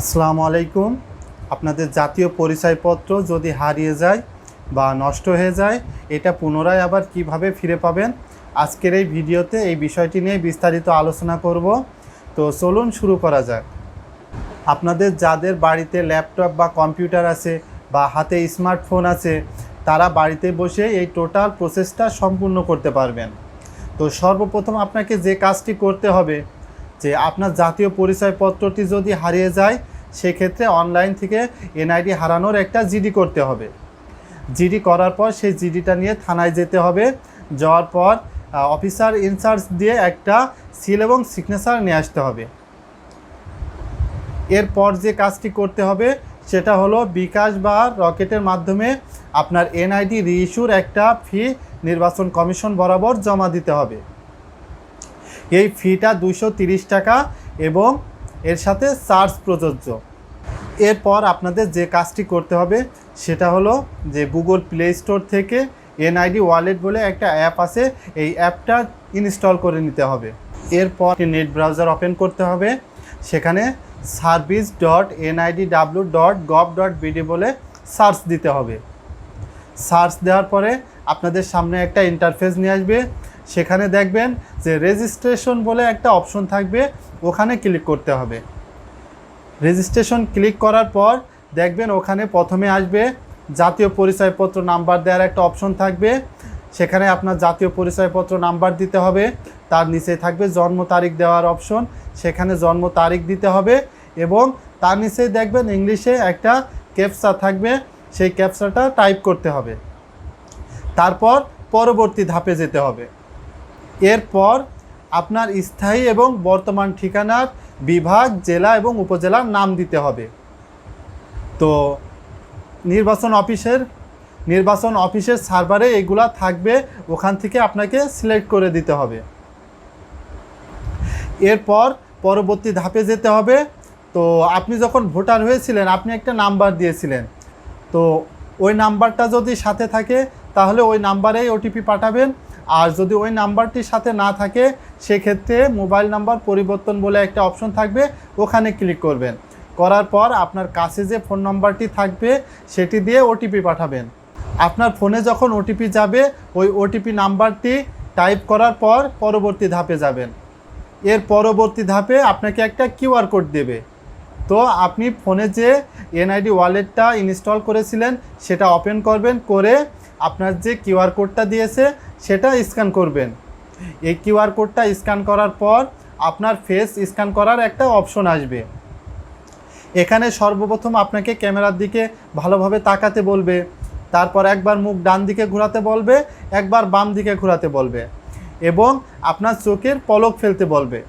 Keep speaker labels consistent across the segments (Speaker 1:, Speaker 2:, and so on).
Speaker 1: আসসালামু আলাইকুম। আপনাদের জাতীয় পরিচয়পত্র যদি হারিয়ে যায় বা নষ্ট হয়ে যায়, এটা পুনরায় আবার কীভাবে ফিরে পাবেন? আজকের এই ভিডিওতে এই বিষয়টি নিয়ে বিস্তারিত আলোচনা করব। তো চলুন শুরু করা যাক। আপনাদের যাদের বাড়িতে ল্যাপটপ বা কম্পিউটার আছে বা হাতে স্মার্টফোন আছে, তারা বাড়িতে বসে এই টোটাল প্রসেসটা সম্পূর্ণ করতে পারবেন। তো সর্বপ্রথম আপনাকে যে কাজটি করতে হবে যে আপনার জাতীয় পরিচয়পত্রটি যদি হারিয়ে যায়, সেক্ষেত্রে অনলাইন থেকে এনআইডি হারানোর একটা জিডি করতে হবে। জিডি করার পর সেই জিডিটা নিয়ে থানায় যেতে হবে। যাওয়ার পর অফিসার ইনচার্জ দিয়ে একটা সিল এবং সিগনেচার নিয়ে আসতে হবে। এরপর যে কাজটি করতে হবে, সেটা হলো বিকাশ বা রকেটের মাধ্যমে আপনার এনআইডি রিইস্যুর একটা ফি নির্বাচন কমিশন বরাবর জমা দিতে হবে। এই ফিটা দুশো টাকা এবং এর সাথে চার্জ প্রযোজ্য। এরপর আপনাদের যে কাজটি করতে হবে, সেটা হলো যে গুগল প্লে স্টোর থেকে এনআইডি ওয়ালেট বলে একটা অ্যাপ আছে, এই অ্যাপটা ইনস্টল করে নিতে হবে। এরপর নেট ব্রাউজার ওপেন করতে হবে, সেখানে service dot NID W dot gov dot BD বলে সার্চ দিতে হবে। সার্চ দেওয়ার পরে আপনাদের সামনে একটা ইন্টারফেস নিয়ে আসবে সেখানে দেখবেন যে রেজিস্ট্রেশন বলে একটা অপশন থাকবে, ওখানে ক্লিক করতে হবে। রেজিস্ট্রেশন ক্লিক করার পর দেখবেন ওখানে প্রথমে আসবে জাতীয় পরিচয়পত্র নাম্বার দেওয়ার একটা অপশন থাকবে। সেখানে আপনার জাতীয় পরিচয়পত্র নাম্বার দিতে হবে, তার নিচে থাকবে জন্ম তারিখ দেওয়ার অপশন সেখানে জন্ম তারিখ দিতে হবে এবং তার নিচে দেখবেন ইংলিশে একটা ক্যাপসা থাকবে, সেই ক্যাপসাটা টাইপ করতে হবে। তারপর পরবর্তী ধাপে যেতে হবে। এরপর আপনার স্থায়ী এবং বর্তমান ঠিকানার বিভাগ, জেলা এবং উপজেলার নাম দিতে হবে। তো নির্বাচন অফিসের নির্বাচন অফিসের সার্ভারে এগুলা থাকবে, ওখান থেকে আপনাকে সিলেক্ট করে দিতে হবে। এরপর পরবর্তী ধাপে যেতে হবে। তো আপনি যখন ভোটার হয়েছিলেন, আপনি একটা নাম্বার দিয়েছিলেন। তো ওই নাম্বারটা যদি সাথে থাকে, তাহলে ওই নাম্বারেই ওটিপি পাঠাবেন। আর যদি ওই নাম্বারটির সাথে না থাকে, সেক্ষেত্রে মোবাইল নাম্বার পরিবর্তন বলে একটা অপশন থাকবে, ওখানে ক্লিক করবেন। করার পর আপনার কাছে যে ফোন নাম্বারটি থাকবে, সেটি দিয়ে ওটিপি পাঠাবেন। আপনার ফোনে যখন ওটিপি যাবে, ওই ওটিপি নাম্বারটি টাইপ করার পর পরবর্তী ধাপে যাবেন। এর পরবর্তী ধাপে আপনাকে একটা কিউআর কোড দেবে। তো আপনি ফোনে যে এনআইডি ওয়ালেটটা ইনস্টল করেছিলেন, সেটা ওপেন করবেন, করে আপনার যে কিউআর কোডটা দিয়েছে, সেটা স্ক্যান করবেন। এই কিউআর কোডটা স্ক্যান করার পর আপনার ফেস স্ক্যান করার একটা অপশন আসবে। এখানে সর্বপ্রথম আপনাকে ক্যামেরার দিকে ভালোভাবে তাকাতে বলবে। তারপর একবার মুখ ডান দিকে ঘোরাতে বলবে, একবার বাম দিকে ঘোরাতে বলবে এবং আপনার চোখের পলক ফেলতে বলবে।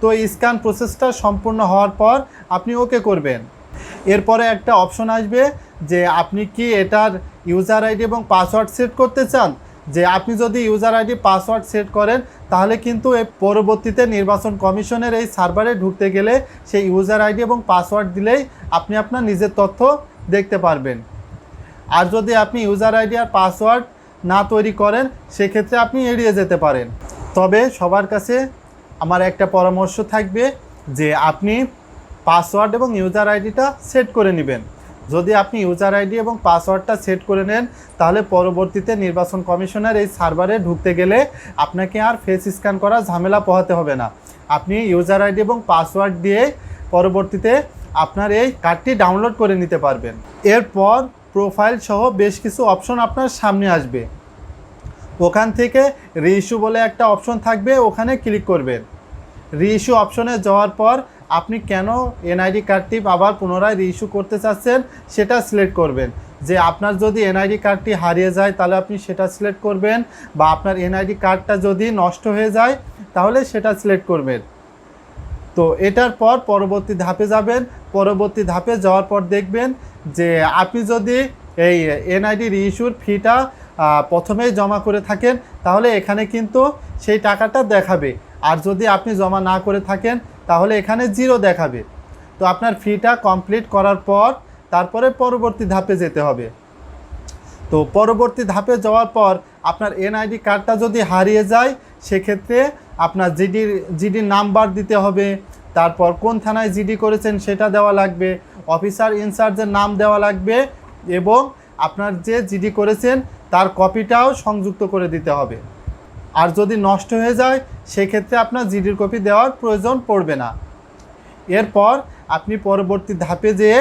Speaker 1: তো স্ক্যান প্রসেসটা সম্পূর্ণ হওয়ার পর আপনি ওকে করবেন। এরপরে একটা অপশন আসবে যে আপনি কি এটার ইউজার আইডি এবং পাসওয়ার্ড সেট করতে চান? যে আপনি যদি ইউজার আইডি পাসওয়ার্ড সেট করেন, তাহলে কিন্তু পরবর্তীতে নির্বাচন কমিশনের এই সার্ভারে ঢুকতে গেলে সেই ইউজার আইডি এবং পাসওয়ার্ড দিলেই আপনি আপনার নিজের তথ্য দেখতে পারবেন। আর যদি আপনি ইউজার আইডি আর পাসওয়ার্ড না তৈরি করেন, সেক্ষেত্রে আপনি এড়িয়ে যেতে পারেন। তবে সবার কাছে আমার একটা পরামর্শ থাকবে যে আপনি পাসওয়ার্ড এবং ইউজার আইডিটা সেট করে নেবেন। যদি আপনি ইউজার আইডি এবং পাসওয়ার্ডটা সেট করে নেন, তাহলে পরবর্তীতে নির্বাচন কমিশনের এই সার্ভারে ঢুকতে গেলে আপনাকে আর ফেস স্ক্যান করা ঝামেলা পোহাতে হবে না। আপনি ইউজার আইডি এবং পাসওয়ার্ড দিয়ে পরবর্তীতে আপনার এই কার্ডটি ডাউনলোড করে নিতে পারবেন। এরপর প্রোফাইল সহ বেশ কিছু অপশন আপনার সামনে আসবে। ওখান থেকে রিইস্যু বলে একটা অপশন থাকবে, ওখানে ক্লিক করবেন। রিইস্যু অপশনে যাওয়ার পর আপনি কেন এনআইডি কার্ডটি আবার পুনরায় রিইস্যু করতে চাচ্ছেন সেটা সিলেক্ট করবেন। যে আপনার যদি এনআইডি কার্ডটি হারিয়ে যায়, তাহলে আপনি সেটা সিলেক্ট করবেন বা আপনার এনআইডি কার্ডটা যদি নষ্ট হয়ে যায়, তাহলে সেটা সিলেক্ট করবেন। তো এটার পর পরবর্তী ধাপে যাবেন। পরবর্তী ধাপে যাওয়ার পর দেখবেন যে আপনি যদি এই এনআইডি রিইস্যুর ফিটা প্রথমেই জমা করে থাকেন, তাহলে এখানে কিন্তু সেই টাকাটা দেখাবে। আর যদি আপনি জমা না করে থাকেন তাহলে এখানে জিরো দেখাবে। তো আপনার ফিটা কমপ্লিট করার পর তারপরে পরবর্তী ধাপে যেতে হবে। তো পরবর্তী ধাপে যাওয়ার পর আপনার এনআইডি কার্ডটা যদি হারিয়ে যায়, সেক্ষেত্রে আপনার জিডির জিডির নাম্বার দিতে হবে। তারপর কোন থানায় জিডি করেছেন সেটা দেওয়া লাগবে। অফিসার ইনচার্জের নাম দেওয়া লাগবে এবং আপনার যে জিডি করেছেন, তার কপিটাও সংযুক্ত করে দিতে হবে। আর যদি নষ্ট হয়ে যায়, সেক্ষেত্রে আপনার জিডির কপি দেওয়ার প্রয়োজন পড়বে না। এরপর আপনি পরবর্তী ধাপে যেয়ে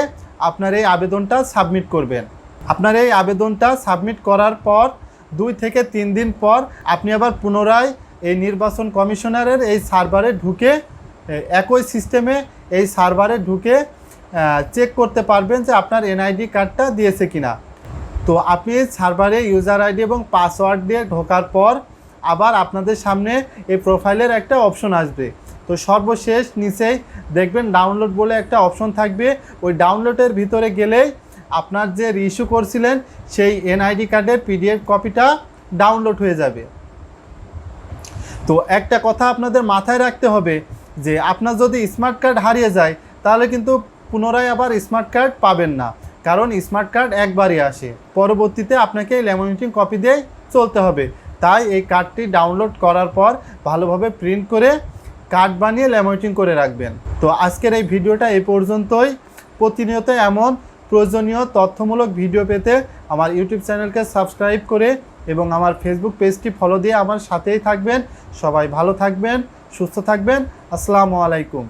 Speaker 1: আপনার এই আবেদনটা সাবমিট করবেন। আপনার এই আবেদনটা সাবমিট করার পর দুই থেকে তিন দিন পর আপনি আবার পুনরায় এই নির্বাচন কমিশনারের এই সার্ভারে ঢুকে একই সিস্টেমে এই সার্ভারে ঢুকে চেক করতে পারবেন যে আপনার এনআইডি কার্ডটা দিয়েছে কিনা। তো আপনি সার্ভারে ইউজার আইডি এবং পাসওয়ার্ড দিয়ে ঢোকার পর আবার আপনাদের সামনে এই প্রোফাইলের একটা অপশন আসবে। তো সর্বশেষ নিচেই দেখবেন ডাউনলোড বলে একটা অপশন থাকবে। ওই ডাউনলোডের ভিতরে গেলেই আপনার যে ইস্যু করছিলেন, সেই এনআইডি কার্ডের পিডিএফ কপিটা ডাউনলোড হয়ে যাবে। তো একটা কথা আপনাদের মাথায় রাখতে হবে যে আপনার যদি স্মার্ট কার্ড হারিয়ে যায়, তাহলে কিন্তু পুনরায় আবার স্মার্ট কার্ড পাবেন না। কারণ স্মার্ট কার্ড একবারই আসে। পরবর্তীতে আপনাকে ল্যামিনেটিং কপি দিয়ে চলতে হবে। তাই এই কার্ডটি ডাউনলোড করার পর ভালোভাবে প্রিন্ট করে কার্ড বানিয়ে ল্যামিনেটিং করে রাখবেন। তো আজকের এই ভিডিওটা এই পর্যন্তই। প্রতিনিয়ত এমন প্রয়োজনীয় তথ্যমূলক ভিডিও পেতে আমার ইউটিউব চ্যানেলকে সাবস্ক্রাইব করে এবং আমার ফেসবুক পেজটি ফলো দিয়ে আমার সাথেই থাকবেন। সবাই ভালো থাকবেন, সুস্থ থাকবেন। আসসালামু আলাইকুম।